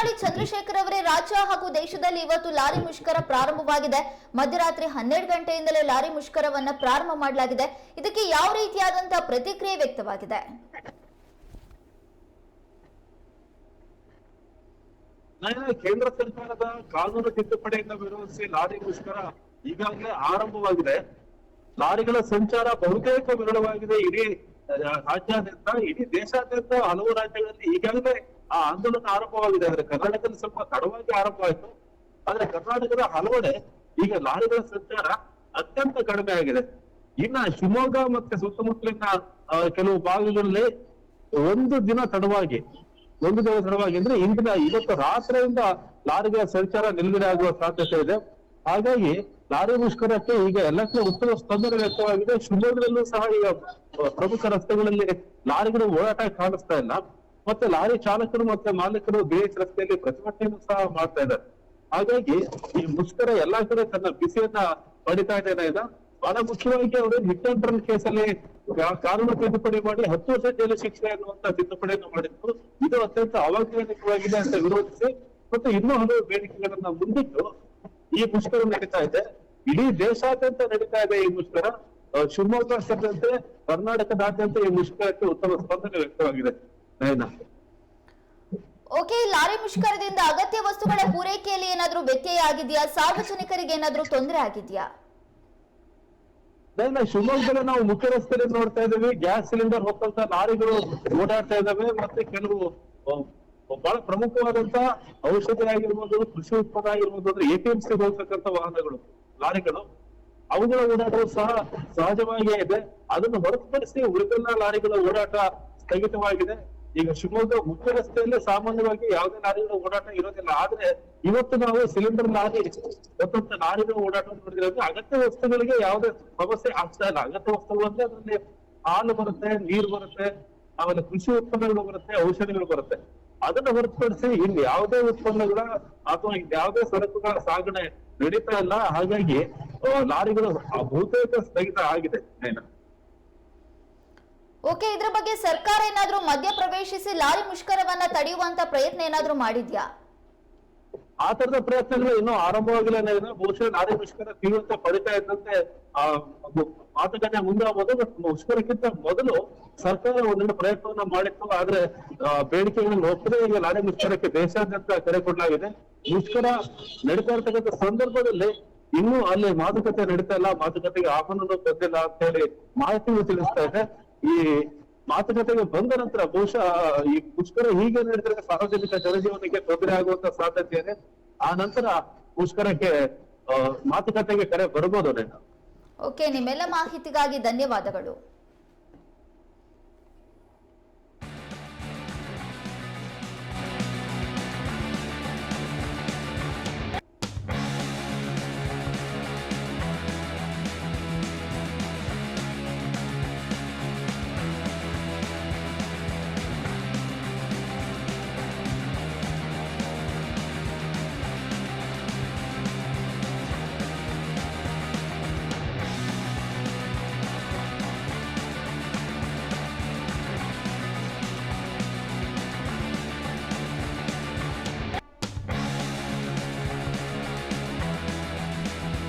ಕನ್ನಾಡಿ ಚಂದ್ರಶೇಖರ್ ಅವರೇ ರಾಜ್ಯ ಹಾಗೂ ದೇಶದಲ್ಲಿ ಇವತ್ತು ಲಾರಿ ಮುಷ್ಕರ ಪ್ರಾರಂಭವಾಗಿದೆ. ಮಧ್ಯರಾತ್ರಿ ಹನ್ನೆರಡು ಗಂಟೆಯಿಂದಲೇ ಲಾರಿ ಮುಷ್ಕರವನ್ನ ಪ್ರಾರಂಭ ಮಾಡಲಾಗಿದೆ. ಇದಕ್ಕೆ ಯಾವ ರೀತಿಯಾದಂತಹ ಪ್ರತಿಕ್ರಿಯೆ ವ್ಯಕ್ತವಾಗಿದೆ? ಕೇಂದ್ರ ಸರ್ಕಾರದ ಕಾನೂನು ತಿದ್ದುಪಡಿಯನ್ನು ವಿರೋಧಿಸಿ ಲಾರಿ ಮುಷ್ಕರ ಈಗಾಗಲೇ ಆರಂಭವಾಗಿದೆ. ಲಾರಿಗಳ ಸಂಚಾರ ಬಹುತೇಕ ವಿರಳವಾಗಿದೆ. ಇಡೀ ರಾಜ್ಯಾದ್ಯಂತ, ಇಡೀ ದೇಶಾದ್ಯಂತ ಹಲವು ರಾಜ್ಯಗಳಲ್ಲಿ ಈಗಾಗಲೇ ಆ ಆಂದೋಲನ ಆರಂಭವಾಗಿದೆ ಆದ್ರೆ ಕರ್ನಾಟಕದಲ್ಲಿ ಸ್ವಲ್ಪ ತಡವಾಗಿ ಆರಂಭ ಆಯ್ತು ಆದ್ರೆ ಕರ್ನಾಟಕದ ಹಲವೆಡೆ ಈಗ ಲಾರಿಗಳ ಸಂಚಾರ ಅತ್ಯಂತ ಕಡಿಮೆ ಆಗಿದೆ. ಇನ್ನ ಶಿವಮೊಗ್ಗ ಮತ್ತೆ ಸುತ್ತಮುತ್ತಲಿನ ಕೆಲವು ಭಾಗಗಳಲ್ಲಿ ಒಂದು ದಿನ ತಡವಾಗಿ, ಒಂದು ದಿನ ತಡವಾಗಿ ಅಂದ್ರೆ ಇಂದಿನ, ಇವತ್ತು ರಾತ್ರಿಯಿಂದ ಲಾರಿಗಳ ಸಂಚಾರ ನಿಲುಗಡೆ ಆಗುವ ಸಾಧ್ಯತೆ ಇದೆ. ಹಾಗಾಗಿ ಲಾರಿ ಮುಷ್ಕರಕ್ಕೆ ಈಗ ಎಲ್ಲಕ್ಕೂ ಉತ್ತಮ ಸ್ಪಂದನೆ ವ್ಯಕ್ತವಾಗಿದೆ. ಶಿವಮೊಗ್ಗದಲ್ಲೂ ಸಹ ಈಗ ಪ್ರಮುಖ ರಸ್ತೆಗಳಲ್ಲಿ ಲಾರಿಗಳು ಓಡಾಟ ಕಾಣಿಸ್ತಾ ಇಲ್ಲ. ಮತ್ತೆ ಲಾರಿ ಚಾಲಕರು ಮತ್ತೆ ಮಾಲೀಕರು ಬಿಎಚ್ ರಸ್ತೆಯಲ್ಲಿ ಪ್ರತಿಭಟನೆಯನ್ನು ಸಹ ಮಾಡ್ತಾ ಇದ್ದಾರೆ. ಹಾಗಾಗಿ ಈ ಮುಷ್ಕರ ಎಲ್ಲಾ ಕಡೆ ತನ್ನ ಬಿಸಿಯನ್ನ ಪಡಿತಾ ಇದೆ ಬಹಳ ಮುಖ್ಯವಾಗಿ ಅವರು ಹಿಟ್ ಅಂಡ್ ರನ್ ಕೇಸಲ್ಲಿ ಕಾನೂನು ತಿದ್ದುಪಡಿ ಮಾಡಿ ಹತ್ತು ವರ್ಷ ಜೈಲು ಶಿಕ್ಷೆ ಅನ್ನುವಂತ ತಿದ್ದುಪಡಿಯನ್ನು ಮಾಡಿದ್ರು. ಇದು ಅತ್ಯಂತ ಅವೈಜ್ಞಾನಿಕವಾಗಿದೆ ಅಂತ ವಿರೋಧಿಸಿ ಮತ್ತು ಇನ್ನೂ ಹಲವು ಬೇಡಿಕೆಗಳನ್ನ ಮುಂದಿಟ್ಟು ಈ ಮುಷ್ಕರ ನಡೀತಾ ಇದೆ. ಇಡೀ ದೇಶಾದ್ಯಂತ ನಡೀತಾ ಇದೆ ಈ ಮುಷ್ಕರ. ಶಿವಮೊಗ್ಗ ಸೇರಿದಂತೆ ಕರ್ನಾಟಕದಾದ್ಯಂತ ಈ ಮುಷ್ಕರಕ್ಕೆ ಉತ್ತಮ ಸ್ಪಂದನೆ ವ್ಯಕ್ತವಾಗಿದೆ. ಓಕೆ ಲಾರಿ ಮುಷ್ಕರದಿಂದ ಅಗತ್ಯ ವಸ್ತುಗಳ ಪೂರೈಕೆಯಲ್ಲಿ ಏನಾದ್ರೂ ವ್ಯತ್ಯಯ ಆಗಿದೆಯಾ? ಸಾರ್ವಜನಿಕರಿಗೆ ಏನಾದ್ರೂ ತೊಂದರೆ ಆಗಿದೆಯಾ? ಶಿವಮೊಗ್ಗದಲ್ಲಿ ನಾವು ಮುಖ್ಯ ರಸ್ತೆಯಲ್ಲಿ ನೋಡ್ತಾ ಇದ್ದೀವಿ. ಗ್ಯಾಸ್ ಸಿಲಿಂಡರ್ ಹೊತ್ತಂತ ಲಾರಿಗಳು ಓಡಾಡ್ತಾ ಇದ್ದಾವೆ ಮತ್ತೆ ಕೆಲವು ಬಹಳ ಪ್ರಮುಖವಾದಂತ ಔಷಧಿ ಆಗಿರ್ಬೋದು ಕೃಷಿ ಉತ್ಪನ್ನ ಆಗಿರ್ಬೋದು ಅಂದ್ರೆ ಸಿ ಹೋಗ್ತಕ್ಕಂತ ವಾಹನಗಳು ಲಾರಿಗಳು ಅವುಗಳ ಓಡಾಟವು ಸಹ ಸಹಜವಾಗಿಯೇ ಇದೆ. ಅದನ್ನು ಹೊರತುಪಡಿಸಿ ಉಳಿದೆಲ್ಲ ಲಾರಿಗಳ ಓಡಾಟ ಸ್ಥಗಿತವಾಗಿದೆ. ಈಗ ಶಿವಮೊಗ್ಗ ಮುಖ್ಯ ರಸ್ತೆಯಲ್ಲಿ ಸಾಮಾನ್ಯವಾಗಿ ಯಾವುದೇ ನಾರಿಗಳು ಓಡಾಟ ಇರೋದಿಲ್ಲ. ಆದ್ರೆ ಇವತ್ತು ನಾವು ಸಿಲಿಂಡರ್ ಲಾರಿ ಹೊತ್ತಂತ ನಾರಿಗಳು ಓಡಾಟ ನೋಡಿದ್ರೆ ಅಗತ್ಯ ವಸ್ತುಗಳಿಗೆ ಯಾವುದೇ ಸಮಸ್ಯೆ ಆಗ್ತಾ ಇಲ್ಲ. ಅಗತ್ಯ ವಸ್ತುಗಳು ಅಂದ್ರೆ ಅದರಲ್ಲಿ ಹಾಲು ಬರುತ್ತೆ, ನೀರು ಬರುತ್ತೆ, ಆಮೇಲೆ ಕೃಷಿ ಉತ್ಪನ್ನಗಳು ಬರುತ್ತೆ, ಔಷಧಿಗಳು ಬರುತ್ತೆ. ಅದನ್ನ ಹೊರತುಪಡಿಸಿ ಇಲ್ಲಿ ಯಾವುದೇ ಉತ್ಪನ್ನಗಳ ಅಥವಾ ಯಾವುದೇ ಸರಕುಗಳ ಸಾಗಣೆ ನಡೀತಾ ಇಲ್ಲ. ಹಾಗಾಗಿ ಲಾರಿಗಳು ಬಹುತೇಕ ಸ್ಥಗಿತ ಆಗಿದೆ. ಓಕೆ, ಇದ್ರ ಬಗ್ಗೆ ಸರ್ಕಾರ ಏನಾದರೂ ಮಧ್ಯ ಪ್ರವೇಶಿಸಿ ಲಾರಿ ಮುಷ್ಕರವನ್ನ ತಡೆಯುವಂತ ಪ್ರಯತ್ನ ಏನಾದ್ರೂ ಮಾಡಿದ್ಯಾ? ಆ ತರದ ಪ್ರಯತ್ನಗಳು ಇನ್ನೂ ಆರಂಭವಾಗಿಲ್ಲ ಬಹುಶಃ ಲಾರಿ ಮುಷ್ಕರ ತೀವ್ರತೆ ಪಡಿತಾ ಇದ್ದಂತೆ, ಆ ಮಾತುಕತೆ ಮುಂದಾಗಬಹುದು ಬಟ್ ಮುಷ್ಕರಕ್ಕಿಂತ ಮೊದಲು ಸರ್ಕಾರ ಒಂದೊಂದು ಪ್ರಯತ್ನವನ್ನ ಮಾಡಿತ್ತು. ಆದ್ರೆ ಬೇಡಿಕೆಗಳನ್ನು ಒಪ್ಪದೆ ಈಗ ಲಾರಿ ಮುಷ್ಕರಕ್ಕೆ ದೇಶಾದ್ಯಂತ ಕರೆ ಕೊಡಲಾಗಿದೆ. ಮುಷ್ಕರ ನಡೀತಾ ಇರ್ತಕ್ಕಂಥ ಸಂದರ್ಭದಲ್ಲಿ ಇನ್ನೂ ಅಲ್ಲಿ ಮಾತುಕತೆ ನಡೀತಾ ಇಲ್ಲ. ಮಾತುಕತೆಗೆ ಆಹ್ವಾನ ಬಂದಿಲ್ಲ ಅಂತ ಹೇಳಿ ಮಾಹಿತಿ ತಿಳಿಸ್ತಾ ಇದೆ. ಈ ಮಾತುಕತೆಗೆ ಬಂದ ನಂತರ ಬಹುಶಃ ಈ ಮುಷ್ಕರ ಹೀಗೆ ನಡೆದರೆ ಸಾರ್ವಜನಿಕ ಜನಜೀವನಕ್ಕೆ ತೊಂದರೆ ಆಗುವಂತ ಸಾಧ್ಯತೆ ಇದೆ. ಆ ನಂತರ ಮುಷ್ಕರಕ್ಕೆ ಮಾತುಕತೆಗೆ ಕರೆ ಬರ್ಬೋದು ನೇನು ಓಕೆ, ನಿಮ್ಮೆಲ್ಲ ಮಾಹಿತಿಗಾಗಿ ಧನ್ಯವಾದಗಳು.